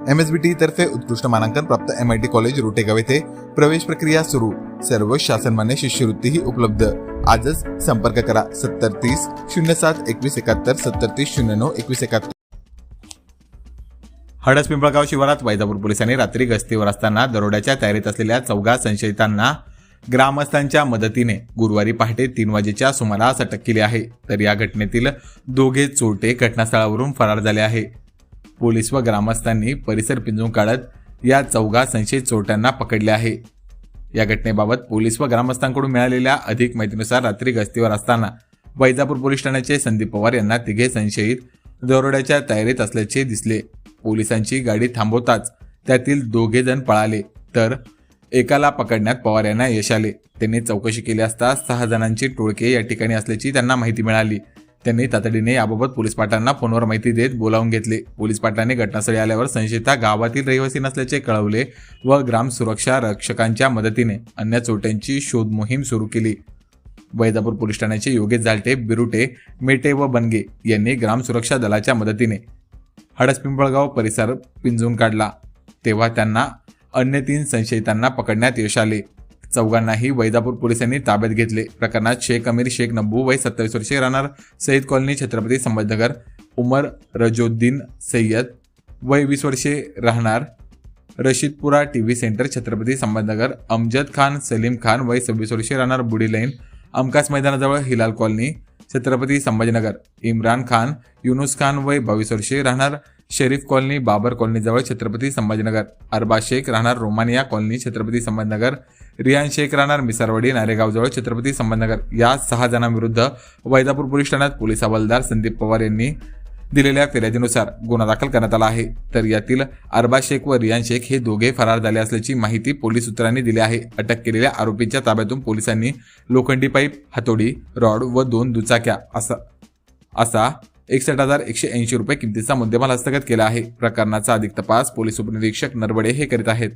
MSBT तर्फे उत्कृष्ट मानांकन प्राप्त M I T college Rotegaon येथे प्रवेश प्रक्रिया सुरू. सर्व शासनमान्य शिष्यवृत्तीही उपलब्ध. आजच संपर्क करा. सत्तर तीस शून्य सात एकवीस एकाहत्तर सत्तर तीस शून्य नऊ एकवीस एकाहत्तर. हडस पिंपळगाव शिवारात वैजापूर पोलिसांनी रात्री गस्तीवर असताना दरोड्याच्या तयारीत असलेल्या चौघा संशयितांना ग्रामस्थांच्या मदतीने गुरुवारी पहाटे तीन वाजेच्या सुमारास अटक केली आहे. तर या घटनेतील दोघे चोरटे घटनास्थळावरून फरार झाले आहे. पोलीस व ग्रामस्थांनी परिसर पिंजून काढत या चौघा संशयित चोरट्यांना पकडले आहे. या घटनेबाबत पोलीस व ग्रामस्थांकडून मिळालेल्या अधिक माहितीनुसार रात्री गस्तीवर असताना वैजापूर पोलीस ठाण्याचे संदीप पवार यांना तिघे संशयित दरोड्याच्या तयारीत असल्याचे दिसले. पोलिसांची गाडी थांबवताच त्यातील दोघे जण पळाले तर एकाला पकडण्यात पवार यांना यश आले. त्यांनी चौकशी केली असता सहा जणांची टोळके या ठिकाणी असल्याची त्यांना माहिती मिळाली. त्यांनी तातडीने याबाबत पोलीस पाटलांना फोनवर माहिती देत बोलावून घेतले. पोलीस पाटलांनी घटनास्थळी आल्यावर संशयिता गावातील रहिवासी नसल्याचे कळवले व ग्राम सुरक्षा रक्षकांच्या मदतीने अन्य चोट्यांची शोध मोहीम सुरू केली. वैजापूर पोलीस ठाण्याचे योगेश झालटे बिरुटे मेटे व बनगे यांनी ग्राम सुरक्षा दलाच्या मदतीने हडसपिंपळगाव परिसर पिंजून काढला. तेव्हा त्यांना अन्य तीन संशयितांना पकडण्यात यश आले. चौघांनाही वैजापूर पोलिसांनी ताब्यात घेतले. प्रकरणात शेख अमीर शेख नब्बू वय सत्तावीस वर्षे राहणार. सईद कॉलनी छत्रपती संभाजीनगर. उमर रजोद्दीन सय्यद वय वीस वर्षे राहणार. Rashidpura T V centre Chhatrapati Sambhajinagar. Amjad Khan Salim Khan वय सव्वीस वर्षे राहणार. बुडी लाईन अमकास मैदानाजवळ हिलाल कॉलनी छत्रपती संभाजीनगर. इम्रान खान युनुस खान वय बावीस वर्षे राहणार. शरीफ कॉलनी बाबर कॉलनीजवळ छत्रपती संभाजीनगर. अरबा शेख राहणार. Romania colony Chhatrapati Sambhajinagar. Riyan Shaikh राहणार मिसारवाडी नारेगावजवळ छत्रपती संबंधनगर या सहा जणांविरुद्ध वैदापूर पोलीस ठाण्यात पोलीस हवालदार संदीप पवार यांनी दिलेल्या फिर्यादीनुसार गुन्हा दाखल करण्यात आला आहे. तर यातील अरबा शेख व रियान शेख हे दोघे फरार झाले असल्याची माहिती पोलीस सूत्रांनी दिली आहे. अटक केलेल्या आरोपींच्या ताब्यातून पोलिसांनी लोखंडी पाईप हातोडी रॉड व दोन दुचाक्या असा असा एकसष्ट हजार एकशे ऐंशी रुपये किमतीचा मुद्देमाल हस्तगत केला आहे. प्रकरणाचा अधिक तपास पोलीस उपनिरीक्षक नरवडे हे करीत आहेत.